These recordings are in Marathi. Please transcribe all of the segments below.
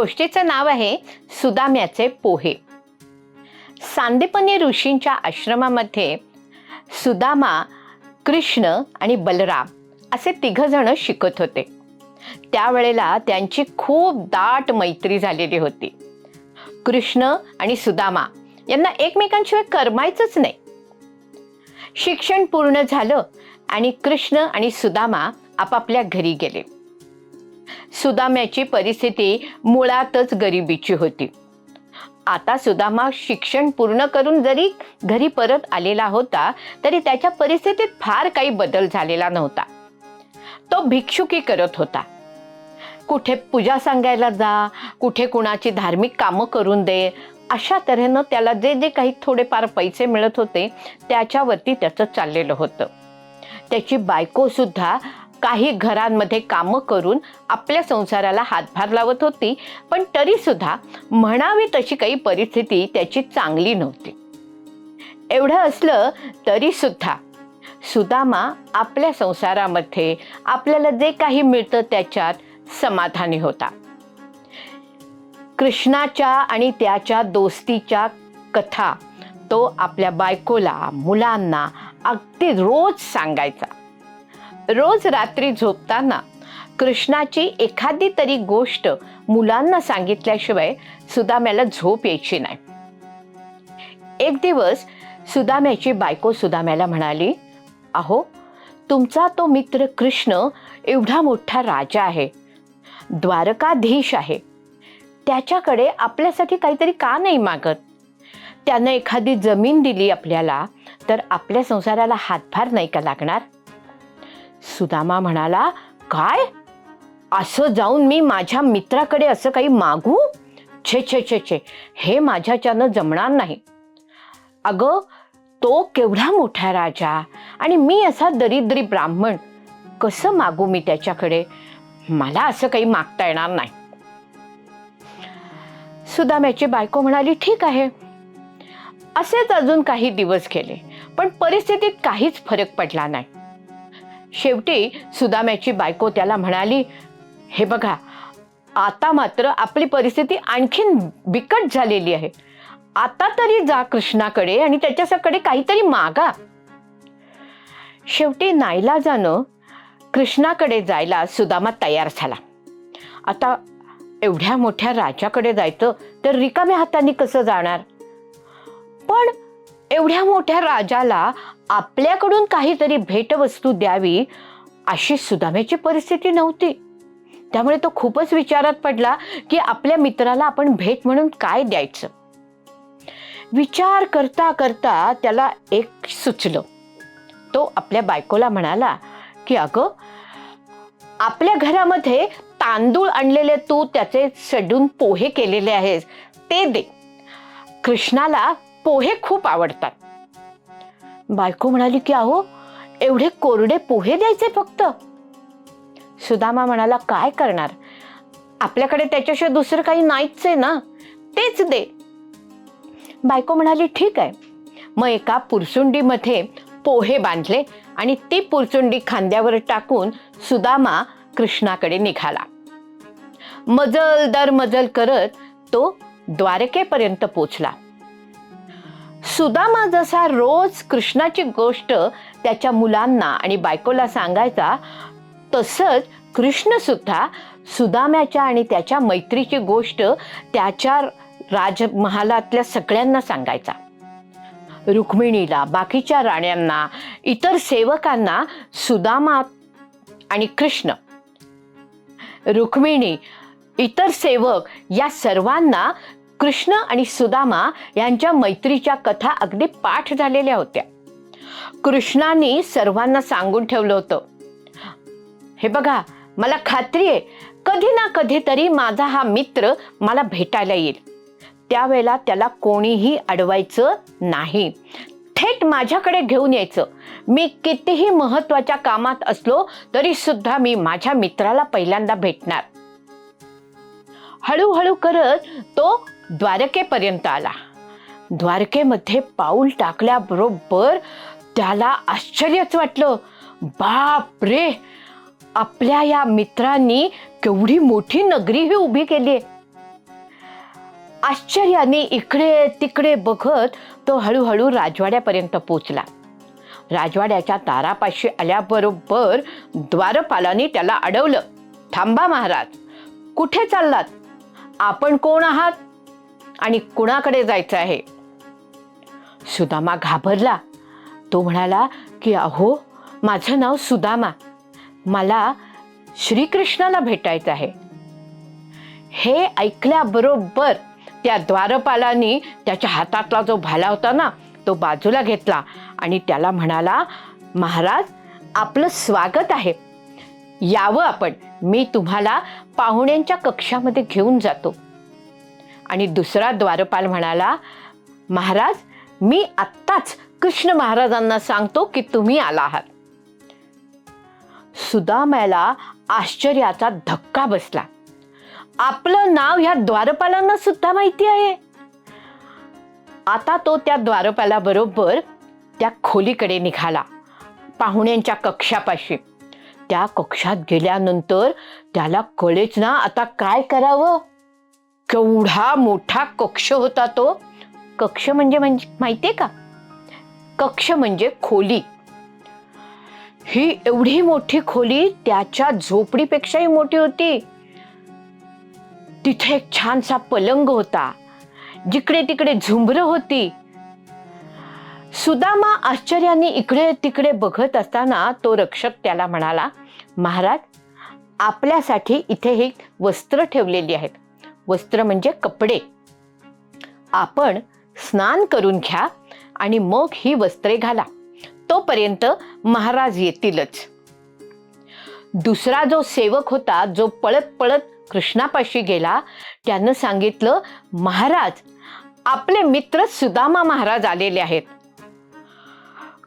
गोष्टीचं नाव आहे सुदाम्याचे पोहे. सांदीपनी ऋषींच्या आश्रमामध्ये सुदामा कृष्ण आणि बलराम असे तिघंजणं शिकत होते. त्यावेळेला त्यांची खूप दाट मैत्री झालेली होती. कृष्ण आणि सुदामा यांना एकमेकांशिवाय करमायचंच नाही. शिक्षण पूर्ण झालं आणि कृष्ण आणि सुदामा आपापल्या घरी गेले. सुदाम्याची परिस्थिती मुळातच गरिबीची होती. आता सुदामा शिक्षण पूर्ण करून जरी घरी परत आलेला होता तरी त्याच्या परिस्थितीत फार काही बदल झालेला नव्हता. तो भिक्षुकी करत होता. कुठे पूजा सांगायला जा कुठे कुणाची धार्मिक कामं करून दे अशा तऱ्हेनं त्याला जे जे काही थोडेफार पैसे मिळत होते त्याच्यावरती त्याचं चाललेलं होतं. त्याची बायको सुद्धा काही घरांमध्ये कामं करून आपल्या संसाराला हातभार लावत होती पण तरीसुद्धा म्हणावी तशी काही परिस्थिती त्याची चांगली नव्हती. एवढं असलं तरीसुद्धा सुदामा आपल्या संसारामध्ये आपल्याला जे काही मिळतं त्याच्यात समाधानी होता. कृष्णाच्या आणि त्याच्या दोस्तीच्या कथा तो आपल्या बायकोला मुलांना अगदी रोज सांगायचा. रोज रात्री झोपताना कृष्णाची एखादी तरी गोष्ट मुलांना सांगितल्याशिवाय सुदाम्याला झोप यायची नाही. एक दिवस सुदाम्याची बायको सुदाम्याला म्हणाली अहो तुमचा तो मित्र कृष्ण एवढा मोठा राजा आहे द्वारकाधीश आहे. त्याच्याकडे आपल्यासाठी काहीतरी का नाही मागत? त्यानं एखादी जमीन दिली आपल्याला तर आपल्या संसाराला हातभार नाही का लागणार? सुदामा म्हणाला काय? असं जाऊन मी माझ्या मित्राकडे असं काही मागू? छे छे छे छे. हे माझ्याच्यानं जमणार नाही. अगं तो केवढा मोठा राजा आणि मी असा दरिद्री ब्राह्मण. कसं मागू मी त्याच्याकडे? मला असं काही मागता येणार नाही. सुदाम्याची बायको म्हणाली ठीक आहे. असेच अजून काही दिवस गेले पण परिस्थितीत काहीच फरक पडला नाही. शेवटी सुदाम्याची बायको त्याला म्हणाली हे बघा आता मात्र आपली परिस्थिती आणखीन बिकट झालेली आहे. आता तरी जा कृष्णाकडे आणि त्याच्याकडे काहीतरी मागा. शेवटी नाईलाजानं कृष्णाकडे जायला सुदामा तयार झाला. आता एवढ्या मोठ्या राजाकडे जायचं तर रिकाम्या हाताने कसं जाणार? पण एवढ्या मोठ्या राजाला आपल्याकडून काहीतरी भेटवस्तू द्यावी अशी सुदामेची परिस्थिती नव्हती. त्यामुळे तो खूपच विचारात पडला की आपल्या मित्राला आपण भेट म्हणून काय द्यायचं? विचार करता करता त्याला एक सुचलं. तो आपल्या बायकोला म्हणाला की अगं आपल्या घरामध्ये तांदूळ आणलेले तू त्याचे सडून पोहे केलेले आहेस ते दे. कृष्णाला पोहे खूप आवडतात. बायको म्हणाली की अहो एवढे कोरडे पोहे द्यायचे फक्त. सुदामा म्हणाला काय करणार? आपल्याकडे त्याच्याशिवाय दुसरं काही नाहीच आहे ना? तेच दे. बायको म्हणाली ठीक आहे. मग एका पुरसुंडीमध्ये पोहे बांधले आणि ती पुरचुंडी खांद्यावर टाकून सुदामा कृष्णाकडे निघाला. मजल दर मजल करत तो द्वारकेपर्यंत पोचला. सुदामा जसा रोज कृष्णाची गोष्ट त्याच्या मुलांना आणि बायकोला सांगायचा तसंच कृष्ण सुद्धा सुदाम्याच्या आणि त्याच्या मैत्रीची गोष्ट त्याच्या राजमहालातल्या सगळ्यांना सांगायचा. रुक्मिणीला बाकीच्या राण्यांना इतर सेवकांना सुदामा आणि कृष्ण. रुक्मिणी इतर सेवक या सर्वांना कृष्ण आणि सुदामा यांच्या मैत्रीच्या कथा अगदी पाठ झालेल्या होत्या. कृष्णाने सर्वांना सांगून ठेवलं होतं हे बघा मला खात्री आहे कधी ना कधीतरी माझा हा मित्र मला भेटायला येईल. त्यावेळेला त्याला कोणीही अडवायचं नाही. थेट माझ्याकडे घेऊन यायचं. मी कितीही महत्त्वाच्या कामात असलो तरी सुद्धा मी माझ्या मित्राला पहिल्यांदा भेटणार. हळूहळू करत तो द्वारकेपर्यंत आला. द्वारकेमध्ये पाऊल टाकल्याबरोबर त्याला आश्चर्यच वाटलं. बाप रे आपल्या या मित्रांनी केवढी मोठी नगरी ही उभी केली. आश्चर्याने इकडे तिकडे बघत तो हळूहळू राजवाड्यापर्यंत पोचला. राजवाड्याच्या दारापाशी आल्याबरोबर द्वारपालाने त्याला अडवलं. थांबा महाराज कुठे चाललात? आपण कोण आहात? आणि कुणाकडे जायचं आहे? सुदामा घाबरला. तो म्हणाला की अहो माझं नाव सुदामा. मला श्रीकृष्णाला भेटायचं आहे. हे ऐकल्याबरोबर त्या द्वारपालानी त्याच्या हातातला जो भाला होता ना तो बाजूला घेतला आणि त्याला म्हणाला महाराज आपलं स्वागत आहे. यावं आपण. मी तुम्हाला पाहुण्यांच्या कक्षामध्ये घेऊन जातो. आणि दुसरा द्वारपाल म्हणाला महाराज मी आत्ताच कृष्ण महाराजांना सांगतो की तुम्ही आला आहात. सुदामाला आश्चर्याचा धक्का बसला. आपलं नाव ह्या द्वारपालांना सुद्धा माहिती आहे. आता तो त्या द्वारपालाबरोबर त्या खोलीकडे निघाला पाहुण्यांच्या कक्षापाशी. त्या कक्षात गेल्यानंतर त्याला कळेच ना आता काय करावं. केवढा मोठा कक्ष होता तो. कक्ष म्हणजे म्हणजे माहितीये का? कक्ष म्हणजे खोली. ही एवढी मोठी खोली त्याच्या झोपडीपेक्षाही मोठी होती. तिथे एक छानसा पलंग होता. जिकडे तिकडे झुंबर होती. सुदामा आश्चर्याने इकडे तिकडे बघत असताना तो रक्षक त्याला म्हणाला महाराज आपल्यासाठी इथे हे वस्त्र ठेवलेली आहेत. वस्त्र म्हणजे कपडे. आपण स्नान करून घ्या आणि मग ही वस्त्रे घाला. तोपर्यंत महाराज येतीलच. दुसरा जो सेवक होता जो पळत पळत कृष्णापाशी गेला त्यानं सांगितलं महाराज आपले मित्र सुदामा महाराज आलेले आहेत.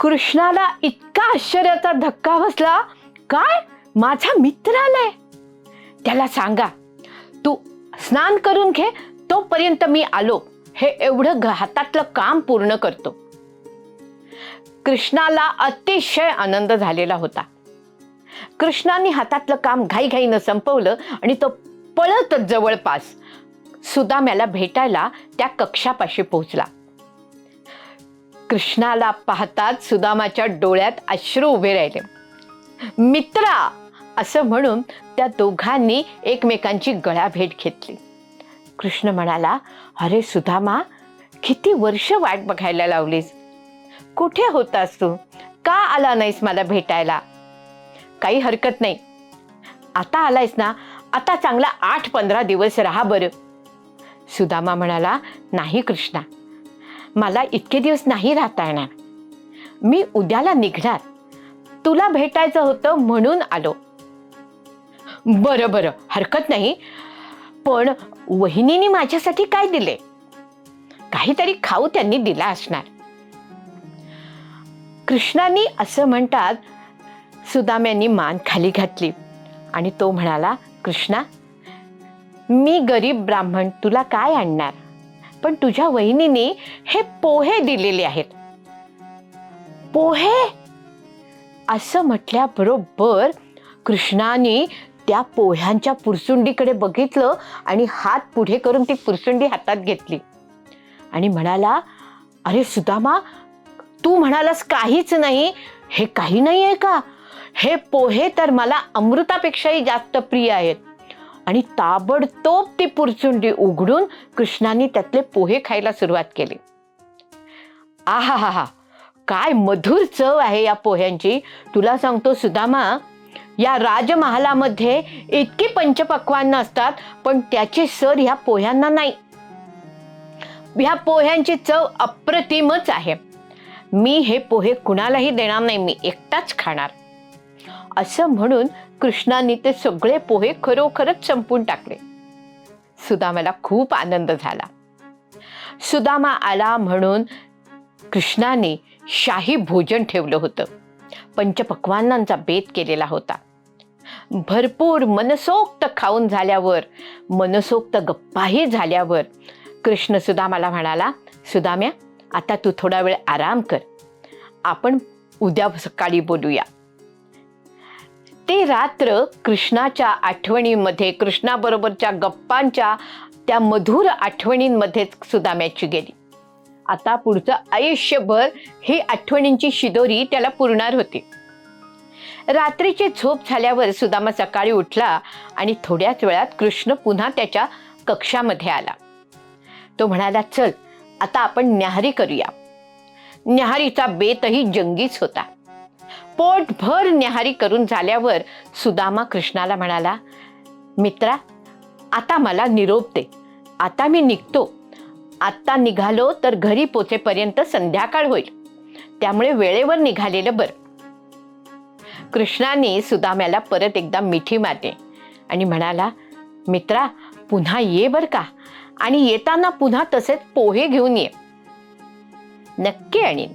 कृष्णाला इतका आश्चर्याचा धक्का बसला काय? माझा मित्र आलाय. त्याला सांगा स्नान करून घे तोपर्यंत मी आलो. हे एवढं घ- हातातलं काम पूर्ण करतो. कृष्णाला अतिशय आनंद झालेला होता. कृष्णाने हातातलं काम घाईघाईनं संपवलं आणि तो पळतच जवळपास सुदाम्याला भेटायला त्या कक्षापाशी पोहोचला. कृष्णाला पाहताच सुदामाच्या डोळ्यात अश्रू उभे राहिले. मित्रा असं म्हणून त्या दोघांनी एकमेकांची गळाभेट घेतली. कृष्ण म्हणाला अरे सुदामा किती वर्ष वाट बघायला लावलीस? कुठे होतास तू? का आला नाहीस मला भेटायला? काही हरकत नाही. आता आलायस ना आता चांगला आठ पंधरा दिवस राहा बरं. सुदामा म्हणाला नाही कृष्णा मला इतके दिवस नाही राहता येणार. मी उद्याला निघणार. तुला भेटायचं होतं म्हणून आलो. बरं बरं. हरकत नाही. पण वहिनीने माझ्यासाठी काय दिले? काहीतरी खाऊ त्यांनी दिला असणार. कृष्णानी असं म्हणतात सुदाम्यांनी मान खाली घातली. आणि तो म्हणाला कृष्णा मी गरीब ब्राह्मण तुला काय आणणार? पण तुझ्या वहिनीने हे पोहे दिलेले आहेत. पोहे? असं म्हटल्याबरोबर कृष्णाने त्या पोह्यांच्या पुरसुंडीकडे बघितलं आणि हात पुढे करून ती पुरसुंडी हातात घेतली. आणि म्हणाला अरे सुदामा तू म्हणालास काहीच नाही. हे काही नाही आहे का? हे पोहे तर मला अमृतापेक्षाही जास्त प्रिय आहेत. आणि ताबडतोब ती पुरचुंडी उघडून कृष्णाने त्यातले पोहे खायला सुरुवात केली. आहा हा हा काय मधुर चव आहे या पोह्यांची. तुला सांगतो सुदामा या राजमहालामध्ये इतकी पंचपक्वान्न असतात पण त्याची सर ह्या पोह्यांना नाही. ह्या पोह्यांची चव अप्रतिमच आहे. मी हे पोहे कुणालाही देणार नाही मी एकटाच खाणार. असं म्हणून कृष्णाने ते सगळे पोहे खरोखरच संपून टाकले. सुदामाला खूप आनंद झाला. सुदामा आला म्हणून कृष्णाने शाही भोजन ठेवलं होतं. पंचपक्वानांचा बेत केलेला होता. भरपूर मनसोक्त खाऊन झाल्यावर मनसोक्त गप्पाही झाल्यावर कृष्ण सुदामाला म्हणाला सुदाम्या आता तू थोडा वेळ आराम कर. आपण उद्या सकाळी बोलूया. ते रात्र कृष्णाच्या आठवणीमध्ये कृष्णाबरोबरच्या गप्पांच्या त्या मधुर आठवणींमध्येच सुदाम्याची गेली. आता पुढचं आयुष्यभर ही आठवणींची शिदोरी त्याला पुरणार होती. रात्रीची झोप झाल्यावर सुदामा सकाळी उठला आणि थोड्याच वेळात कृष्ण पुन्हा त्याच्या कक्षामध्ये आला. तो म्हणाला चल आता आपण न्याहारी करूया. न्याहारीचा बेतही जंगीच होता. पोटभर न्याहारी करून झाल्यावर सुदामा कृष्णाला म्हणाला मित्रा आता मला निरोप दे. आता मी निघतो. आत्ता निघालो तर घरी पोचेपर्यंत संध्याकाळ होईल. त्यामुळे वेळेवर निघालेलं बरं. कृष्णाने सुदाम्याला परत एकदा मिठी मारली. आणि म्हणाला मित्रा पुन्हा ये बर का? आणि येताना पुन्हा तसेच पोहे घेऊन ये. नक्की आणीन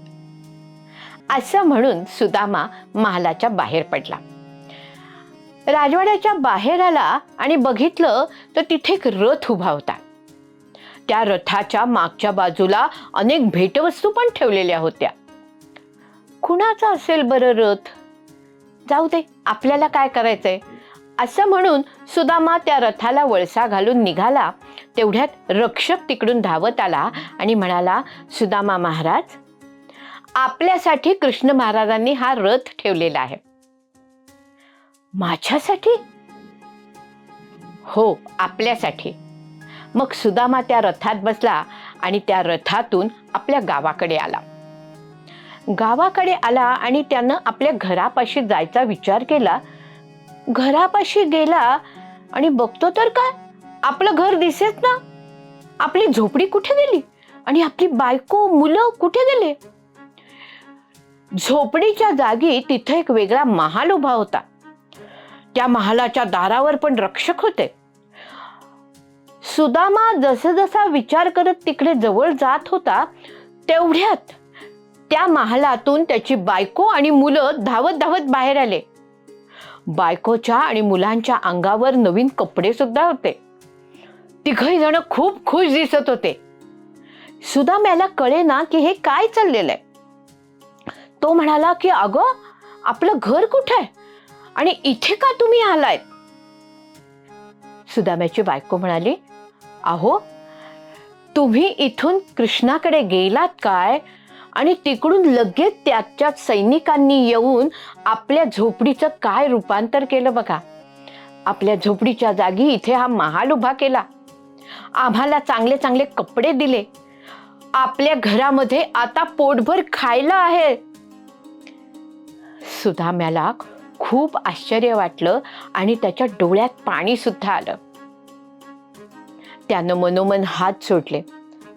असं म्हणून सुदामा महालाच्या बाहेर पडला. राजवाड्याच्या बाहेर आला आणि बघितलं तर तिथे एक रथ उभा होता. त्या रथाच्या मागच्या बाजूला अनेक भेटवस्तू पण ठेवलेल्या होत्या. कुणाचा असेल बरं रथ? जाऊ दे आपल्याला काय करायचंय? असं म्हणून सुदामा त्या रथाला वळसा घालून निघाला. तेवढ्यात रक्षक तिकडून धावत आला आणि म्हणाला सुदामा महाराज आपल्यासाठी कृष्ण महाराजांनी हा रथ ठेवलेला आहे. माझ्यासाठी? हो आपल्यासाठी. मग सुदामा त्या रथात बसला आणि त्या रथातून आपल्या गावाकडे आला. गावाकडे आला आणि त्यानं आपल्या घरापाशी जायचा विचार केला. घरापाशी गेला आणि बघतो तर काय? आपलं घर दिसेच ना. आपली झोपडी कुठे गेली? आणि आपली बायको मुलं कुठे गेले? झोपडीच्या जागी तिथे एक वेगळा महाल उभा होता. त्या महालाच्या दारावर पण रक्षक होते. सुदामा जसजसा विचार करत तिकडे जवळ जात होता तेवढ्यात त्या महालातून त्याची बायको आणि मुलं धावत धावत बाहेर आले. बायकोच्या आणि मुलांच्या अंगावर नवीन कपडे सुद्धा होते. तिघही जण खूप खुश दिसत होते. सुदाम्याला कळेना की हे काय चाललेलं आहे तो म्हणाला की अगं आपलं घर कुठे आहे? आणि इथे का तुम्ही आलाय? सुदाम्याची बायको म्हणाली अहो तुम्ही इथून कृष्णाकडे गेलात काय? आणि तिकडून लगेच त्याच्या सैनिकांनी येऊन आपल्या झोपडीचं काय रूपांतर केलं बघा. आपल्या झोपडीच्या जागी इथे हा महाल उभा केला. आम्हाला चांगले चांगले कपडे दिले. आपल्या घरामध्ये आता पोटभर खायला आहे. सुधाम्याला खूप आश्चर्य वाटलं आणि त्याच्या डोळ्यात पाणी सुद्धा आलं. त्यानं मनोमन हात सोडले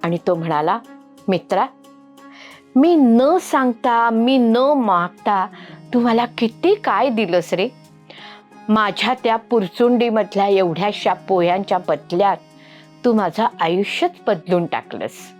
आणि तो म्हणाला मित्रा मी न सांगता मी न मागता तू मला किती काय दिलंस रे? माझ्या त्या पुरचुंडीमधल्या एवढ्याशा पोह्यांच्या बदल्यात तू माझं आयुष्यच बदलून टाकलंस.